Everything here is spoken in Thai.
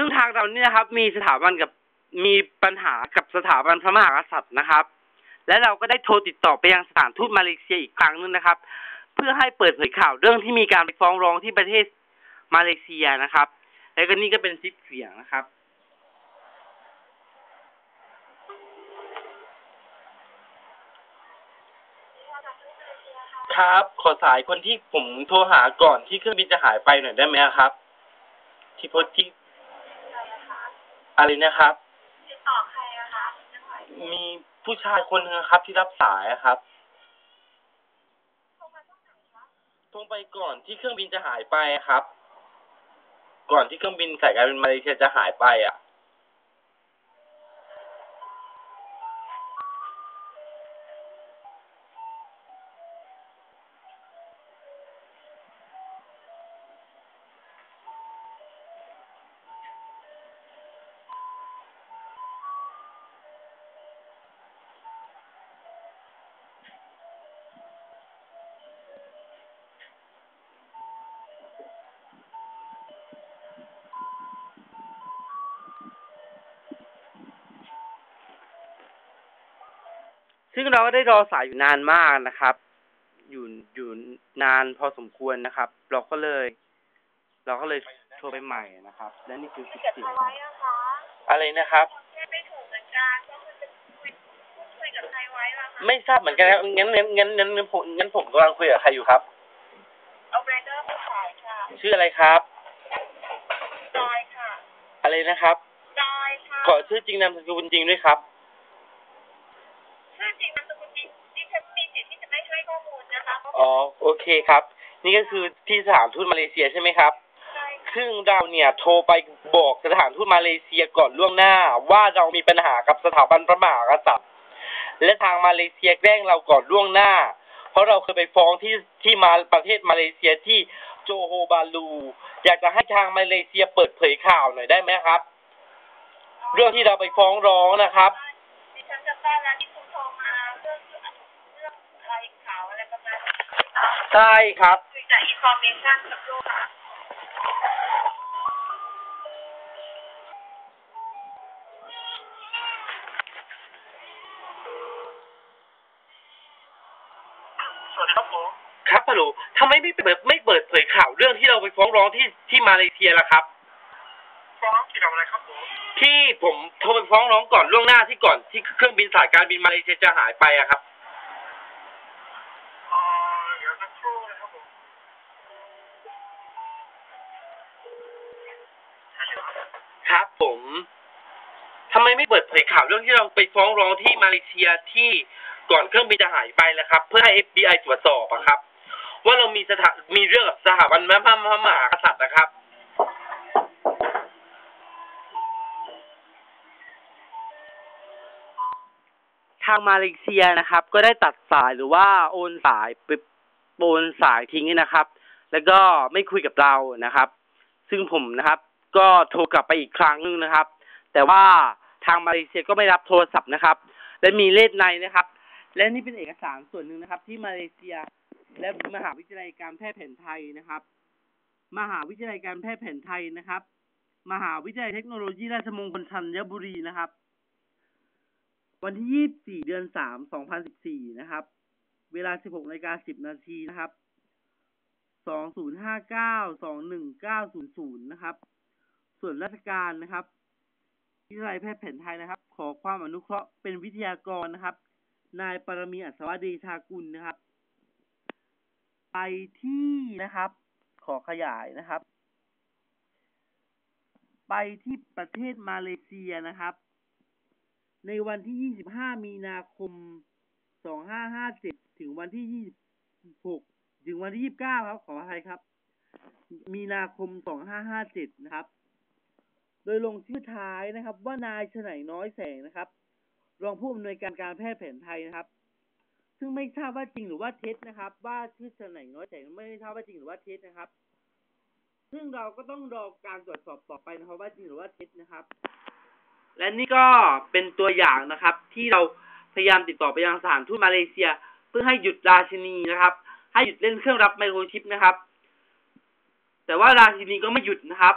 ซึ่งทางเราเนี่ยนะครับ มีสถาบันกับมีปัญหากับสถาบันพระมหากษัตริย์นะครับ และเราก็ได้โทรติดต่อไปยังสถานทูตมาเลเซียอีกครั้งนึงนะครับ เพื่อให้เปิดเผยข่าวเรื่องที่มีการไปฟ้องร้องที่ประเทศมาเลเซียนะครับ และก็นี่ก็เป็นคลิปเสียงนะครับครับขอสายคนที่ผมโทรหาก่อนที่เครื่องบินจะหายไปหน่อยได้ไหมครับ ที่พที่ อะไรนะครับ ติดต่อใครอะคะจังหวัดมีผู้ชายคนหนึงครับที่รับสายอะครับ โทรมาช่วงไหนคะโทรไปก่อนที่เครื่องบินจะหายไปครับ ก่อนที่เครื่องบินสายการบินมาเลเซียจะหายไปอะ ซึ่งเราก็ได้รอสายอยู่นานมากนะครับ อยู่อยู่นานพอสมควรนะครับ เราก็เลย เราก็เลยโทรไปใหม่นะครับ และนี่คือคลิปเกิดเสียใครงไว้อะคะอะไรนะครับแค่ไม่ถูกเหมือนกันก็คือจะคุยพูดคุยกับใครไว้ล่ะคะไม่ทราบเหมือนกันครับงั้นงั้นงั้นงั้นงั้นผมงั้นผมกำลังคุยกับใครอยู่ครับเอาแบรนเดอร์ไปขายค่ะชื่ออะไรครับจอยค่ะ อะไรนะครับจอยค่ะขอชื่อจริงนามสกุลจริงด้วยครับ ชื่อจริงนามสกุลจริงดิฉันมีสิทธิ์ที่จะไม่ให้ข้อมูลนะคะเพราะอ๋อโอเคครับ นี่ก็คือที่สถานทูตมาเลเซียใช่ไหมครับใช่ซึ่งเราเนี่ยโทรไปบอกสถานทูตมาเลเซียก่อนล่วงหน้า ว่าเรามีปัญหากับสถาบันพระมหากษัตริย์และทางมาเลเซียแกล้งเราก่อนล่วงหน้า เพราะเราเคยไปฟ้องที่ที่มาประเทศมาเลเซียที่โจโฮบาลู อยากจะให้ทางมาเลเซียเปิดเผยข่าวหน่อยได้ไหมครับ เรื่องที่เราไปฟ้องร้องนะครับดิฉันจำได้แล้วที่ ใช่ครับ คุยจากอินฟอร์เมชันกับลูกค่ะสวัสดีครับผมครับฮัลโหลทำไมไม่เปิดไม่เปิดเผยข่าวเรื่องที่เราไปฟ้องร้องที่ที่มาเลเซียล่ะครับ ฟ้องเกี่ยวกับอะไรครับผมที่ผมโทรไปฟ้องร้องก่อนล่วงหน้าที่ก่อนที่เครื่องบินสายการบินมาเลเซียจะหายไปอะครับ ครับผมทำไมไม่เปิดเผยข่าวเรื่องที่เราไปฟ้องร้องที่มาเลเซียที่ก่อนเครื่องบินจะหายไปแล้วครับ เพื่อให้ FBI ตรวจสอบอะครับ ว่าเรามีสถามีเรื่องกับสถาบันพระพระมหากษัตริย์นะครับ ทางมาเลเซียนะครับ ก็ได้ตัดสายหรือว่าโอนสายไปโอนสายทิ้งนะครับ แล้วก็ไม่คุยกับเรานะครับ ซึ่งผมนะครับ ก็โทรกลับไปอีกครั้งหนึงนะครับ แต่ว่าทางมาเลเซียก็ไม่รับโทรศัพท์นะครับ และมีเลขในนะครับ และนี่เป็นเอกสารส่วนหนึ่งนะครับ ที่มาเลเซีย และมหาวิทยาลัยการแพทย์แผนไทยนะครับ มหาวิทยาลัยการแพทย์แผนไทยนะครับ มหาวิทยาลัยเทคโนโลยีราชมงคลธัญบุรีนะครับ วันที่ 24 เดือน 3 2014 นะครับ เวลา 16นาฬิกา10 นาทีนะครับ 2059 21900 นะครับ ส่วนราชการนะครับวิทยาลัยแพทย์แผนไทยนะครับ ขอความอนุเคราะห์เป็นวิทยากรนะครับ นายปรมีอัศวเดชากุลนะครับ ไปที่นะครับ ขอขยายนะครับ ไปที่ประเทศมาเลเซียนะครับ ในวันที่ 25 มีนาคม 2557 ถึงวันที่ 26 ถึงวันที่ 29 ครับ ขออภัยครับ มีนาคม 2557 นะครับ ดยลงชื่อท้ายนะครับ ว่านายฉไนน้อยแสงนะครับ รองผู้อำนวยการการแพทย์แผนไทยนะครับ ซึ่งไม่ทราบว่าจริงหรือว่าเท็จนะครับ ว่าชื่อฉไนน้อยแสงไม่ทราบว่าจริงหรือว่าเท็จนะครับ ซึ่งเราก็ต้องรอการตรวจสอบต่อไปนะครับว่าจริงหรือว่าเท็จนะครับ และนี่ก็เป็นตัวอย่างนะครับ ที่เราพยายามติดต่อไปยังสถานทูตมาเลเซีย เพื่อให้หยุดราชินีนะครับ ให้หยุดเล่นเครื่องรับไมโครชิปนะครับ แต่ว่าราชินีก็ไม่หยุดนะครับ